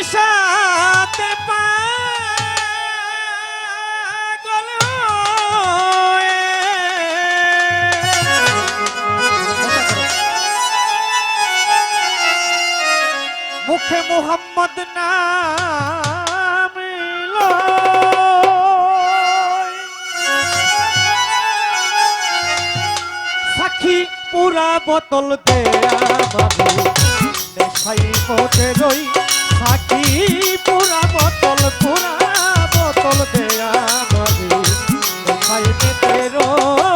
নেশাতে পাগল মুখে মোহাম্মদ লয়। সাক্ষী পুরা বোতল দেয়া বাবু নেশাই মধ্যে রই সাক্ষী পুরা বোতল পুরা বোতল দেয়া বাবু নেশাই মধ্যে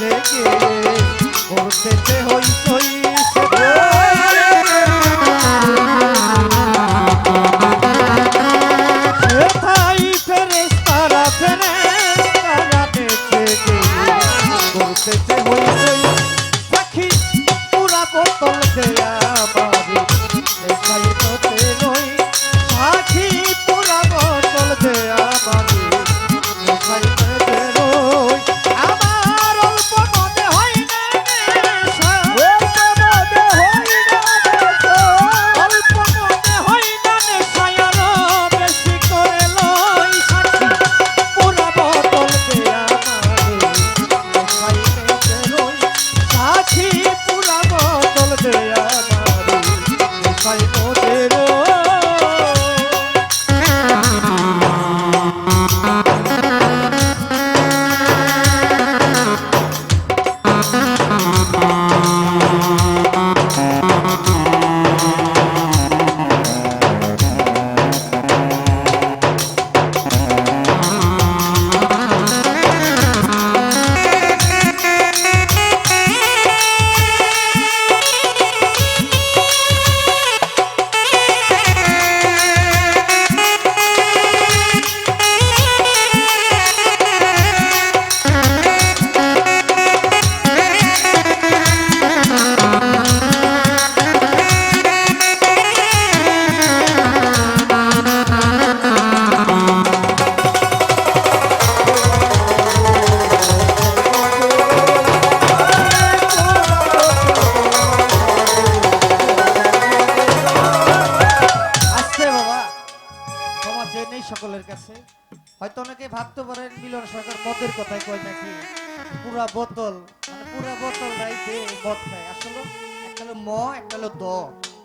নেচে গে করতেছে হই গে করতেছে হই হই পাখি পুরা বোতল দেয়া। Wow. ক্ষমা চেয়ে নেই সকলের কাছে। হয়তো অনেকে ভাবতে পারেন, মিলন সরকার মদের কথাই কয় নাকি? পুরা বোতল মানে পুরা বোতল রাইতে মদ খায়। আসলে একটা হলো ম, একটা হলো দ।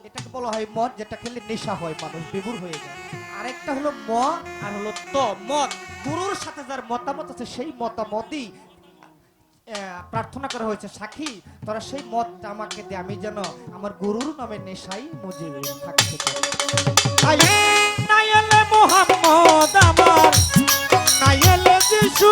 এটাকে বলা হয় মদ, যেটা খেলে নেশা হয়, মানুষ বিভুর হয়ে যায়। আরেকটা হলো ম, আর হলো ত, মদ। গুরুর সাথে যার মতামত আছে, সেই মতামতই প্রার্থনা করা হয়েছে, সাক্ষী, তোরা সেই মতটা আমাকে দে, আমি যেন আমার গুরুর নামে নেশাই মজে থাকতে পারি। মোহাম্মদ আমার। নাইলে যিশু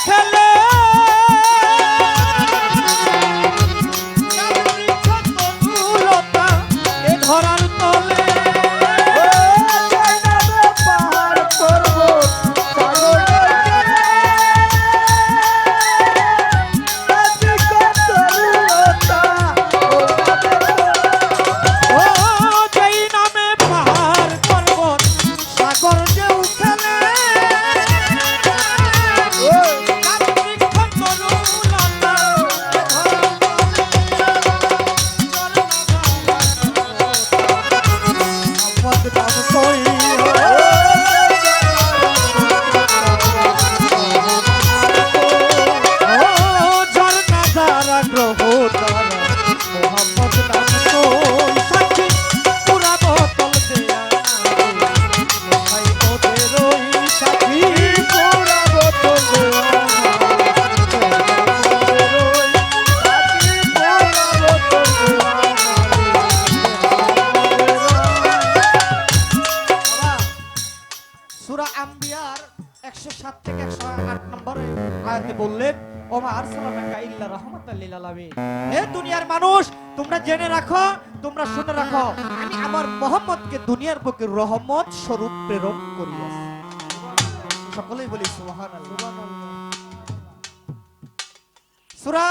খেলে দুনিয়ার মানুষ, তোমরা জেনে রাখো, তোমরা শুনে রাখো, আমি আমার মোহাম্মদকে দুনিয়ার বুকে রহমত স্বরূপ প্রেরণ করিয়াছি। সকলেই বলি, সুবহানাল্লাহ। সূরা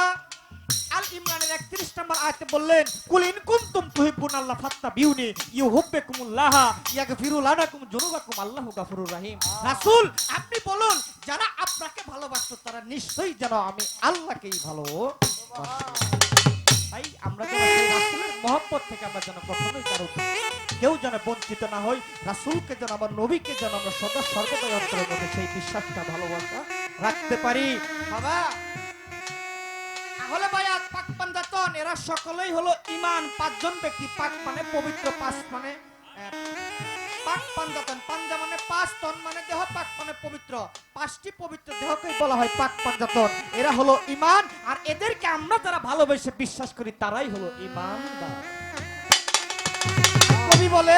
ইমরানের 31 নম্বর আয়াতে বললেন, কুল ইন কুনতুম তুহিব্বুন আল্লাহ ফাত্তাবিউনি ইউহিব্বুকুমুল্লাহ ইয়াগফিরু লানাকুম যুনুবাকুম, আল্লাহু গাফুরুর রহিম। রাসূল, আপনি বলুন, যারা আপনাকে ভালোবাসতো, তারা নিশ্চয়ই যেন আমি আল্লাহকেই ভালোবাসি। তাই আমরা মহব্বত থেকে আমরা যেন কখনোই কারও কেউ যেন বঞ্চিত না হই, রাসূলকে যেন আমার নবীকে যেন আমরা সদা অন্তরের মধ্যে সেই বিশ্বাসটা, ভালোবাসা রাখতে পারি। বাবা হলো বায়াত পাঞ্জাতন, এরা সকলেই হলো ইমান, পাঁচজন ব্যক্তি, পাক মানে পবিত্র পাঁচ মানে পাক পাঞ্জাতন, পাঞ্জা মানে পাঁচ, তন মানে দেহ, পাক মানে পবিত্র। পাঁচটি পবিত্র দেহকেই বলা হয় পাক পাঞ্জাতন। এরা হলো ইমান, আর এদেরকে আমরা যারা ভালোবেসে বিশ্বাস করি, তারাই হলো ইমান কবি বলে